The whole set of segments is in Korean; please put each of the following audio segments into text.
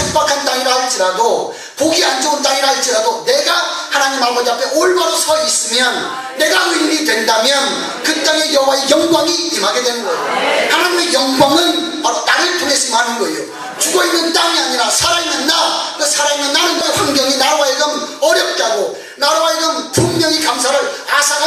척박한 땅이라 할지라도 보기 안 좋은 땅이라 할지라도 내가 하나님 아버지 앞에 올바로 서 있으면 내가 의인이 된다면 그 땅에 여호와의 영광이 임하게 되는 거예요. 하나님의 영광은 바로 나를 통해서 임하는 거예요. 죽어 있는 땅이 아니라 살아있는 나, 그 살아있는 나는 그 환경이 나로 하여금 어렵게 하고 나로 하여금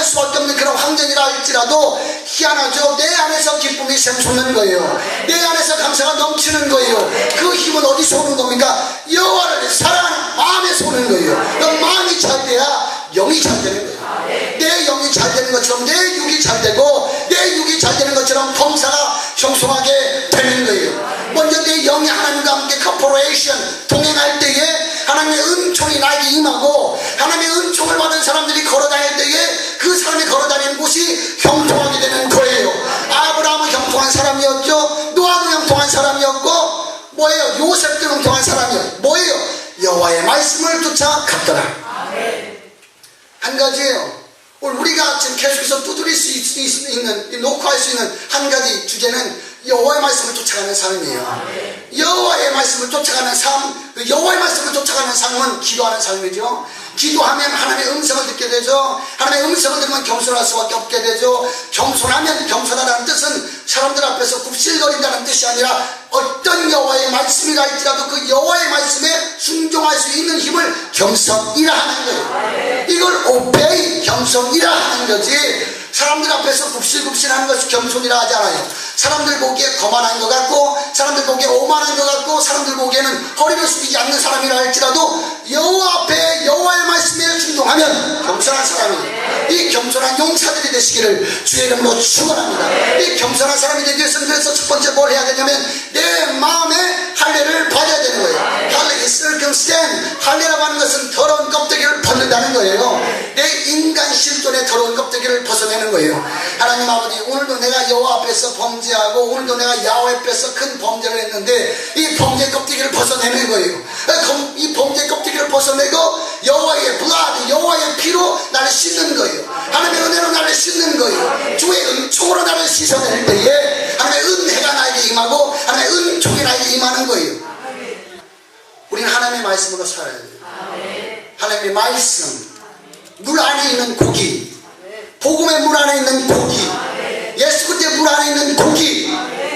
앗아갈 수밖에 없는 그런 환경이라 할지라도 희한하죠 내 안에서 기쁨이 샘솟는 거예요. 내 안에서 감사가 넘치는 거예요. 그 힘은 어디서 오는 겁니까? 여호와를 사랑하는 마음에서 오는 거예요. 그 마음이 잘 돼야 영이 잘 되는 거예요. 내 영이 잘 되는 것처럼 내 육이 잘 되고 내 육이 잘 되는 것처럼 범사가 형성하게 되는 거예요. 먼저 내 영이 하나님과 함께 커퍼레이션 동행할 때에 하나님의 은총이 나에게 임하고 하나님의 은총을 받은 사람들이 걸어다닐 때에 그 사람이 걸어다니는 곳이 형통하게 되는 거예요 아브라함은 형통한 사람이었죠 노아도 형통한 사람이었고 뭐예요 요셉도 형통한 사람이었 뭐예요 여호와의 말씀을 쫓아 갔더라 한 가지예요. 오늘 우리가 지금 계속해서 두드릴 수 있는, 녹화할 수 있는 한 가지 주제는 여호와의 말씀을 쫓아가는 삶이에요. 여호와의 말씀을 쫓아가는 삶, 그 여호와의 말씀을 쫓아가는 삶은 기도하는 삶이죠. 기도하면 하나님의 음성을 듣게 되죠. 하나님의 음성을 들으면 겸손할 수밖에 없게 되죠. 겸손하면 겸손하다는 뜻은 사람들 앞에서 굽실거린다는 뜻이 아니라 어떤 여호와의 말씀이라 할지라도 그 여호와의 말씀에 순종할 수 있는 힘을 겸손이라 하는 거예요. 이걸 오페이 겸손이라 하는 거지. 사람들 앞에서 굽실굽실하는 것이 겸손이라 하지 않아요. 사람들 보기에 거만한 것 같고, 사람들 보기에 오만한 것 같고, 사람들 보기에는 허리를 숙이지 않는 사람이라 할지라도 여호와 앞에 순종하면 겸손한 사람이에요. 이 겸손한 용사들이 되시기를 주의 이름으로 축원합니다. 이 겸손한 사람이 되기 위해서는 그래서 첫 번째 뭘 해야 되냐면 내 마음에 할례를 받아야 되는 거예요. 할례, circumstance, 할례라고 하는 것은 더러운 껍데기를 벗는다는 거예요. 내 인간 실존의 더러운 껍데기를 벗어내는 거예요. 하나님 아버지, 오늘도 내가 여호와 앞에서 범죄하고 오늘도 내가 야훼 앞에서 큰 범죄를 했는데 이 범죄 껍데기를 벗어내는 거예요. 이 범죄 껍데기를 벗어내고 여호와의 blood, 여호와의 피로 나를 씻는 거예요. 하나님의 은혜로 나를 씻는 거예요. 주의 은총으로 나를 씻어낼 때에 하나님의 은혜가 나에게 임하고 하나님의 은총이 나에게 임하는 거예요. 우리는 하나님의 말씀으로 살아야 돼요. 하나님의 말씀, 물 안에 있는 고기, 복음의 물 안에 있는 고기, 예수 그리스도의 물 안에 있는 고기,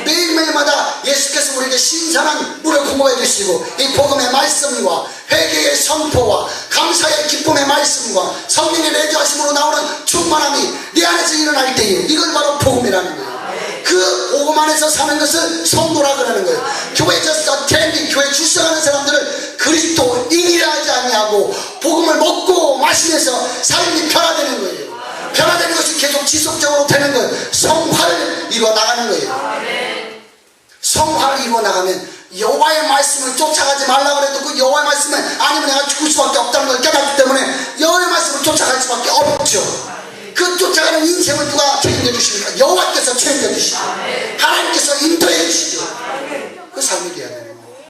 매일매일마다 예수께서 우리에게 신선한 물을 공급해 주시고 이 복음의 말씀과 회개의 선포와 감사의 기쁨의 말씀과 성령의 내주하심으로 나오는 충만함이 내 안에서 일어날 때에 이걸 바로 복음이라는 거예요. 그 복음 안에서 사는 것을 성도라 그러는 거예요. 교회 저스가 텐디 교회 출석하는 사람들을 그리스도인이라 하지 아니하고 복음을 먹고 마시면서 삶이 변화되는 거예요. 변화되는 것이 계속 지속적으로 되는 거예요. 성화를 이루어 나가는 거예요. 성화를 이루어 나가면 여호와의 말씀을 쫓아가지 말라 그래도 그 여호와의 말씀은 아니면 내가 죽을 수밖에 없다는 걸 깨닫기 때문에 여호와의 말씀을 쫓아갈 수밖에 없죠. 그 쫓아가는 인생을 누가 책임져 주십니까?